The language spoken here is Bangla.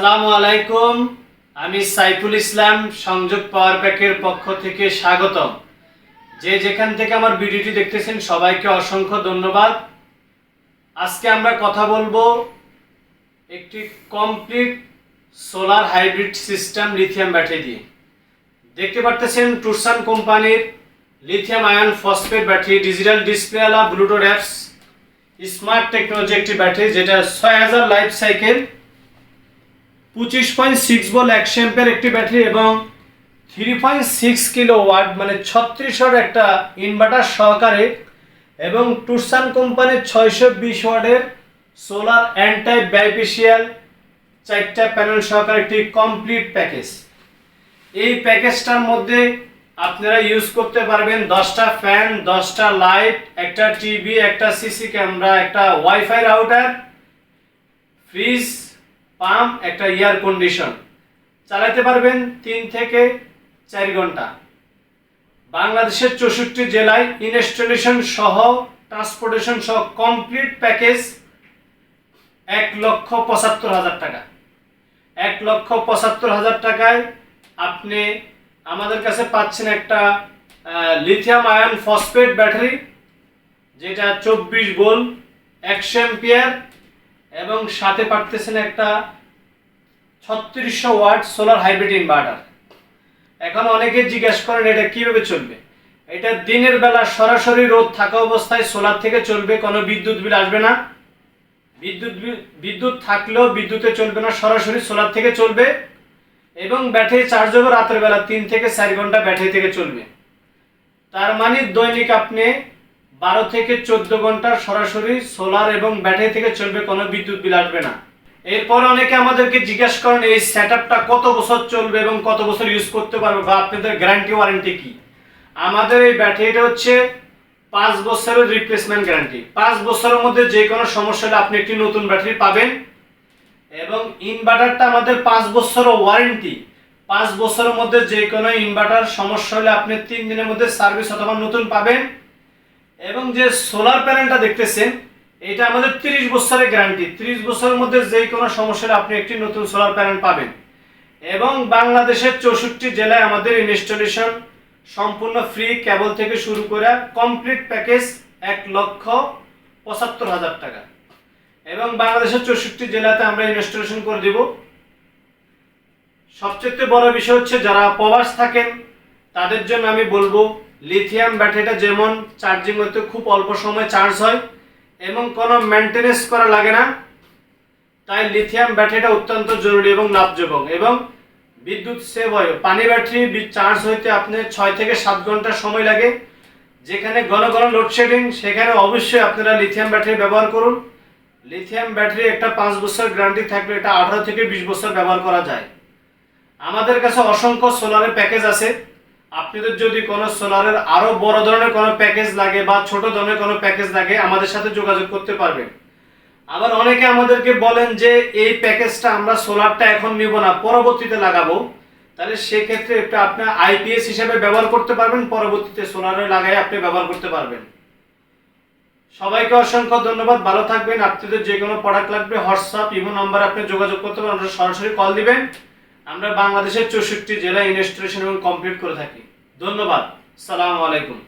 আসসালামু আলাইকুম। আমি সাইফুল ইসলাম, সংযোগ পাওয়ার প্যাকের পক্ষ থেকে স্বাগতম। যে যেখান থেকে আমার ভিডিওটি দেখতেছেন, সবাইকে অসংখ্য ধন্যবাদ। আজকে আমরা কথা বলব একটি complete solar hybrid system lithium battery দিয়ে। দেখতে পারতেছেন, টুরসান কোম্পানির lithium ion phosphate battery, digital ডিসপ্লেওয়ালা Bluetooth apps, smart technology একটি ব্যাটারি, যেটা ছয় হাজার লাইফ সাইকেল পঁচিশ পয়েন্ট সিক্স বল একশো এম্পের একটি ব্যাটারি এবং three point six kilowatt মানে ছত্রিশশোর একটা ইনভার্টার সহকারে এবং টুরসান কোম্পানির ছয়শো বিশ ওয়াটের সোলার অ্যান্টাই ব্যাইপিসিয়াল চারটা প্যানেল সহকারে একটি কমপ্লিট প্যাকেজ এই প্যাকেজটার মধ্যে আপনারা ইউজ করতে পারবেন দশটা ফ্যান দশটা লাইট একটা টিভি একটা সিসি ক্যামেরা একটা ওয়াইফাই রাউটার ফ্রিজ পাম্প একটা এয়ার কন্ডিশন। চালাতে পারবেন তিন থেকে চার ঘণ্টা। বাংলাদেশের চৌষট্টি জেলায় ইনস্টলেশন সহ, ট্রান্সপোর্টেশন সহ কমপ্লিট প্যাকেজ এক লক্ষ পঁচাত্তর হাজার টাকা। এক লক্ষ পঁচাত্তর হাজার টাকায় আপনি আমাদের কাছে পাচ্ছেন একটা লিথিয়াম আয়ন ফসফেট ব্যাটারি যেটা চব্বিশ বোল একশো এম্পিয়ার এবং সাথে পারতেছেন একটা ছত্রিশশো ওয়াট সোলার হাইব্রিড ইনভার্টার। এখন অনেকে জিজ্ঞেস করেন, এটা কীভাবে চলবে? এটা দিনের বেলা সরাসরি রোদ থাকা অবস্থায় সোলার থেকে চলবে, কোনো বিদ্যুৎ বিল আসবে না। বিদ্যুৎ বিদ্যুৎ থাকলেও বিদ্যুতে চলবে না, সরাসরি সোলার থেকে চলবে এবং ব্যাটারি চার্জ হবে রাতের বেলা তিন থেকে চার ঘণ্টা ব্যাটারি থেকে চলবে। তার মানে দৈনিক আপনি বারো থেকে চোদ্দ ঘণ্টা সরাসরি সোলার এবং ব্যাটারি থেকে চলবে, কোনো বিদ্যুৎ বিল আসবে না। এরপর অনেকে আমাদেরকে জিজ্ঞেস করেন, এই সেট কত বছর চলবে এবং কত বছর ইউজ করতে পারবে বা আপনাদের গ্যারান্টি ওয়ারেন্টি কি? আমাদের এই ব্যাটারিটা হচ্ছে পাঁচ বছরের রিপ্লেসমেন্ট গ্যারান্টি পাঁচ বছরের মধ্যে যে কোনো সমস্যা হলে আপনি একটি নতুন ব্যাটারি পাবেন এবং ইনভার্টারটা আমাদের পাঁচ বছর ওয়ারেন্টি পাঁচ বছরের মধ্যে যে কোনো ইনভার্টার সমস্যা হলে আপনি তিন দিনের মধ্যে সার্ভিস অথবা নতুন পাবেন। এবং যে সোলার প্যানেলটা দেখতেছেন, এটা আমাদের তিরিশ বছরের গ্যারান্টি তিরিশ বছরের মধ্যে যে কোনো সমস্যা আপনি একটি নতুন সোলার প্যানেল পাবেন। এবং বাংলাদেশের চৌষট্টি জেলায় আমাদের ইনস্টলেশন সম্পূর্ণ ফ্রি কেবল থেকে শুরু করে কমপ্লিট প্যাকেজ এক লক্ষ পঁচাত্তর হাজার টাকা। এবং বাংলাদেশের চৌষট্টি জেলাতে আমরা ইনস্টলেশন করে দেব। সবচেয়ে বড় বিষয় হচ্ছে যারা প্রবাস থাকেন, তাদের জন্য আমি বলব লিথিয়াম ব্যাটারিটা যেমন চার্জিং হতে খুব অল্প সময় চার্জ হয় এবং কোনো মেনটেনেন্স করা লাগে না, তাই লিথিয়াম ব্যাটারিটা অত্যন্ত জরুরি এবং লাভজনক এবং বিদ্যুৎ সেভ হয়। পানি ব্যাটারি চার্জ হইতে আপনার ছয় থেকে সাত ঘণ্টা সময় লাগে। যেখানে ঘন ঘন লোডশেডিং সেখানে অবশ্যই আপনারা লিথিয়াম ব্যাটারি ব্যবহার করুন। লিথিয়াম ব্যাটারি একটা পাঁচ বছর গ্যারান্টি থাকলে এটা আঠারো থেকে বিশ বছর ব্যবহার করা যায়। আমাদের কাছে অসংখ্য সোলারের প্যাকেজ আছে। আপনাদের যদি কোনো সোলারের আরও বড় ধরনের কোনো প্যাকেজ লাগে বা ছোট ধরনের কোনো প্যাকেজ লাগে, আমাদের সাথে যোগাযোগ করতে পারবেন। আবার অনেকে আমাদেরকে বলেন যে, এই প্যাকেজটা আমরা সোলারটা এখন নিব না, পরবর্তীতে লাগাবো। তাহলে সেক্ষেত্রে এটা আপনি আইপিএস হিসেবে ব্যবহার করতে পারবেন, পরবর্তীতে সোলারে লাগাই আপনি ব্যবহার করতে পারবেন। সবাইকে অসংখ্য ধন্যবাদ, ভালো থাকবেন। আপনাদের যে কোনো প্রোডাক্ট লাগবে হোয়াটসঅ্যাপ ইমো নাম্বার আপনি যোগাযোগ করতে পারেন আপনারা সরাসরি কল দিবেন। আমরা বাংলাদেশের চৌষট্টি জেলা ইনস্টলেশন এবং কমপ্লিট করে থাকি। ধন্যবাদ। সালাম আলাইকুম।